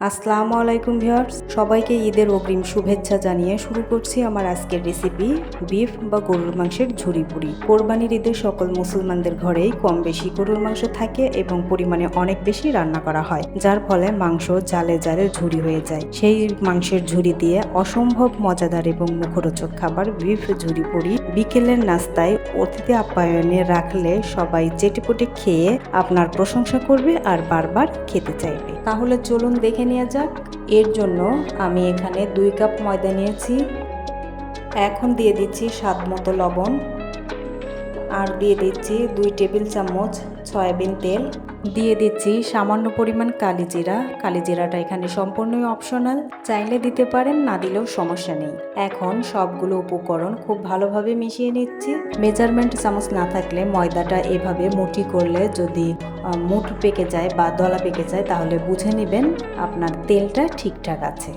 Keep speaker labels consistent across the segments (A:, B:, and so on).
A: আসসালামু আলাইকুম ভিউয়ার্স। সবাইকে ঈদের অগ্রিম শুভেচ্ছা জানিয়ে শুরু করছি আমার আজকের রেসিপি বিফ বা গরুর মাংসের ঝুরি পুরি। কোরবানির ঈদে সকল মুসলমানদের ঘরেই কম বেশি গরুর মাংস থাকে এবং পরিমাণে অনেক বেশি রান্না করা হয়, যার ফলে মাংস জালে জালে ঝুরি হয়ে যায়। সেই মাংসের ঝুরি দিয়ে অসম্ভব মজাদার এবং মুখরোচক খাবার বিফ ঝুরি পুরি বিকেলের নাস্তায় অতিথি আপ্যায়নে রাখলে সবাই চেটেপুটে খেয়ে আপনার প্রশংসা করবে আর বারবার খেতে চাইবে। তাহলে চলুন দেখে নেওয়া যাক। এর জন্য আমি এখানে দুই কাপ ময়দা নিয়েছি। এখন দিয়ে দিচ্ছি স্বাদ মতো লবণ। আর দিয়ে দিচ্ছি দুই টেবিল চামচ সয়াবিন তেল। দিয়ে দিচ্ছি সামান্য পরিমাণ কালিজিরা কালিজিরাটা এখানে সম্পূর্ণই অপশনাল চাইলে দিতে পারেন, না দিলেও সমস্যা নেই। এখন সবগুলো উপকরণ খুব ভালোভাবে মিশিয়ে নিচ্ছি। মেজারমেন্ট চামচ না থাকলে ময়দাটা এভাবে মুঠি করলে যদি মুঠ পেকে যায় বা দলা পেকে যায়, তাহলে বুঝে নেবেন আপনার তেলটা ঠিকঠাক আছে।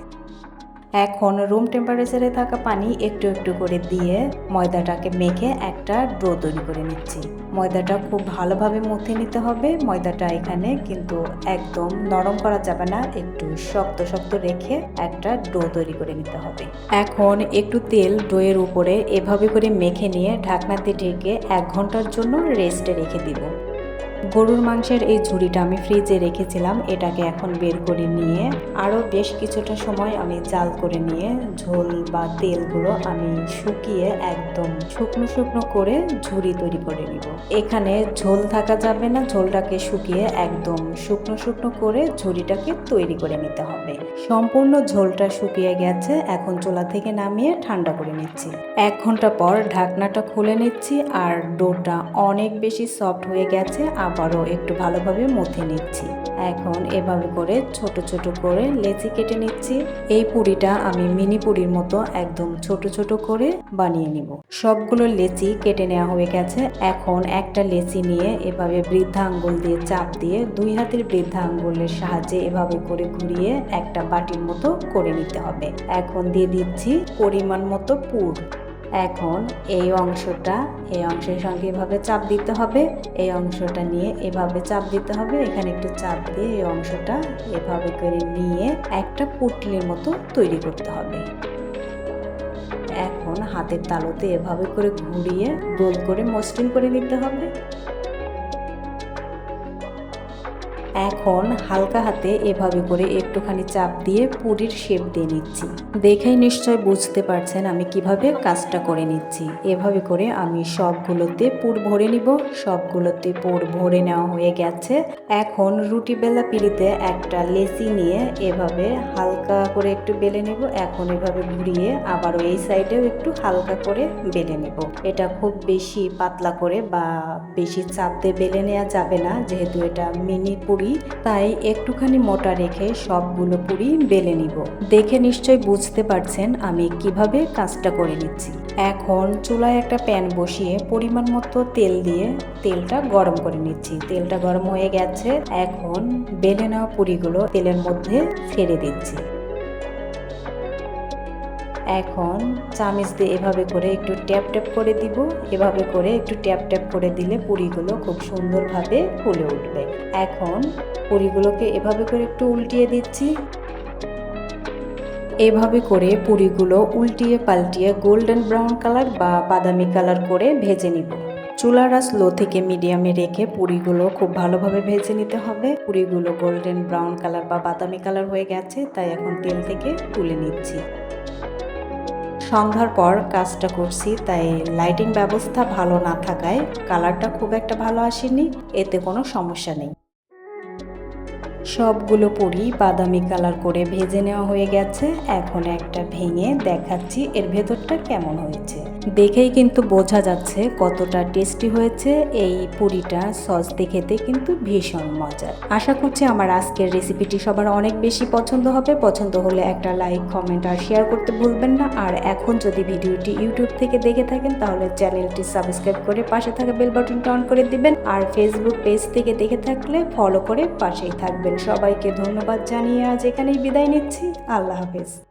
A: এখন রুম টেম্পারেচারে থাকা পানি একটু একটু করে দিয়ে ময়দাটাকে মেখে একটা ডো তৈরি করে নিচ্ছি। ময়দাটা খুব ভালোভাবে মুথে নিতে হবে। ময়দাটা এখানে কিন্তু একদম নরম করা যাবে না। একটু শক্ত শক্ত রেখে একটা ডো তৈরি করে নিতে হবে। এখন একটু তেল ডোয়ের উপরে এভাবে করে মেখে নিয়ে ঢাকনাতে ঢেকে এক ঘণ্টার জন্য রেস্টে রেখে দিব। গরুর মাংসের এই ঝুড়িটা আমি ফ্রিজে রেখেছিলাম, এটাকে এখন বের করে নিয়ে আরও বেশ কিছুটা সময় আমি জাল করে নিয়ে ঝোল বা তেলগুলো আমি শুকিয়ে একদম শুকনো শুকনো করে ঝুড়ি তৈরি করে নিব। এখানে ঝোল থাকা যাবে না, ঝোলটাকে শুকিয়ে একদম শুকনো শুকনো করে ঝুড়িটাকে তৈরি করে নিতে হবে। সম্পূর্ণ ঝোলটা শুকিয়ে গেছে, এখন চোলা থেকে নামিয়ে ঠান্ডা করে নিচ্ছি। এক ঘণ্টা পর ঢাকনাটা খুলে নিচ্ছি, আর ডোটা অনেক বেশি সফট হয়ে গেছে আবারও একটু ভালোভাবে মথে নিচ্ছি। এখন এভাবে করে ছোট ছোট করে লেচি কেটে নিচ্ছি। এই পুরিটা আমি মিনি পুরির মতো একদম ছোট ছোট করে বানিয়ে নিব। সবগুলো লেচি কেটে নেওয়া হয়ে গেছে। এখন একটা লেচি নিয়ে এভাবে বৃদ্ধা আঙ্গুল দিয়ে চাপ দিয়ে দুই হাতের বৃদ্ধা আঙ্গুলের সাহায্যে এভাবে করে ঘুরিয়ে একটা বাটির মতো করে নিতে হবে। এখন দিয়ে দিচ্ছি পরিমাণ মতো পুর। এখন এই অংশটা, এই অংশের সঙ্গে এভাবে চাপ দিতে হবে। এই অংশটা নিয়ে এভাবে চাপ দিতে হবে। এখানে একটু চাপ দিয়ে এই অংশটা এভাবে করে নিয়ে একটা পুটলির মতো তৈরি করতে হবে। এখন হাতের তালুতে এভাবে করে ঘুরিয়ে গোল করে মসৃণ করে নিতে হবে। এখন হালকা হাতে এভাবে করে একটুখানি চাপ দিয়ে পুরির শেপ দিয়ে নিচ্ছি। দেখেই নিশ্চয় বুঝতে পারছেন আমি কীভাবে কাজটা করে নিচ্ছি। এভাবে করে আমি সবগুলোতে পুর ভরে নিব, সবগুলোতে পুর ভরে নেওয়া হয়ে গেছে। এখন রুটি বেলা পিড়িতে একটা লেসি নিয়ে এভাবে হালকা করে একটু বেলে নেব। এখন এভাবে ঘুরিয়ে আবারও এই সাইডেও একটু হালকা করে বেলে নেব। এটা খুব বেশি পাতলা করে বা বেশি চাপ দিয়ে বেলে নেওয়া যাবে না, যেহেতু এটা মিনি পুরি তাই একটুখানি মোটা রেখে সবগুলো পুরি বেলে নিব। দেখে নিশ্চয় বুঝতে পারছেন আমি কীভাবে কাজটা করে নিচ্ছি। এখন চুলায় একটা প্যান বসিয়ে পরিমাণ মতো তেল দিয়ে তেলটা গরম করে নিচ্ছি। তেলটা গরম হয়ে গেছে, এখন বেলে নেওয়া পুরিগুলো তেলের মধ্যে ছেড়ে দিচ্ছি। এখন চামিচ দিয়ে এভাবে করে একটু ট্যাপ ট্যাপ করে দিব। এভাবে করে একটু ট্যাপ ট্যাপ করে দিলে পুরিগুলো খুব সুন্দরভাবে ফুলে উঠবে। এখন পুরিগুলোকে এভাবে করে একটু উল্টিয়ে দিচ্ছি। এভাবে করে পুরিগুলো উল্টিয়ে পাল্টিয়ে গোল্ডেন ব্রাউন কালার বা বাদামি কালার করে ভেজে নিব। চুলার আঁচ লো থেকে মিডিয়ামে রেখে পুরিগুলো খুব ভালোভাবে ভেজে নিতে হবে। পুরিগুলো গোল্ডেন ব্রাউন কালার বা বাদামি কালার হয়ে গেছে, তাই এখন তেল থেকে তুলে নিচ্ছি। সন্ধ্যার পর কাজটা করছি, তাই লাইটিং ব্যবস্থা ভালো না থাকায় কালারটা খুব একটা ভালো আসেনি, এতে কোনো সমস্যা নেই। সবগুলো পুরি বাদামি কালার করে ভেজে নেওয়া হয়ে গেছে। এখন একটা ভেঙে দেখাচ্ছি এর ভেতরটা কেমন হয়েছে। দেখেই কিন্তু বোঝা যাচ্ছে কতটা টেস্টি হয়েছে। এই পুরিটা সস দেখেতে কিন্তু ভীষণ মজার। আশা করছি আমার আজকের রেসিপিটি সবার অনেক বেশি পছন্দ হবে। পছন্দ হলে একটা লাইক, কমেন্ট আর শেয়ার করতে ভুলবেন না। আর এখন যদি ভিডিওটি ইউটিউব থেকে দেখে থাকেন, তাহলে চ্যানেলটি সাবস্ক্রাইব করে পাশে থাকা বেল বাটনটা অন করে দিবেন। আর ফেসবুক পেজ থেকে দেখে থাকলে ফলো করে পাশেই থাকবেন। সবাইকে ধন্যবাদ জানিয়ে আজ এখানেই বিদায় নিচ্ছি। আল্লাহ হাফেজ।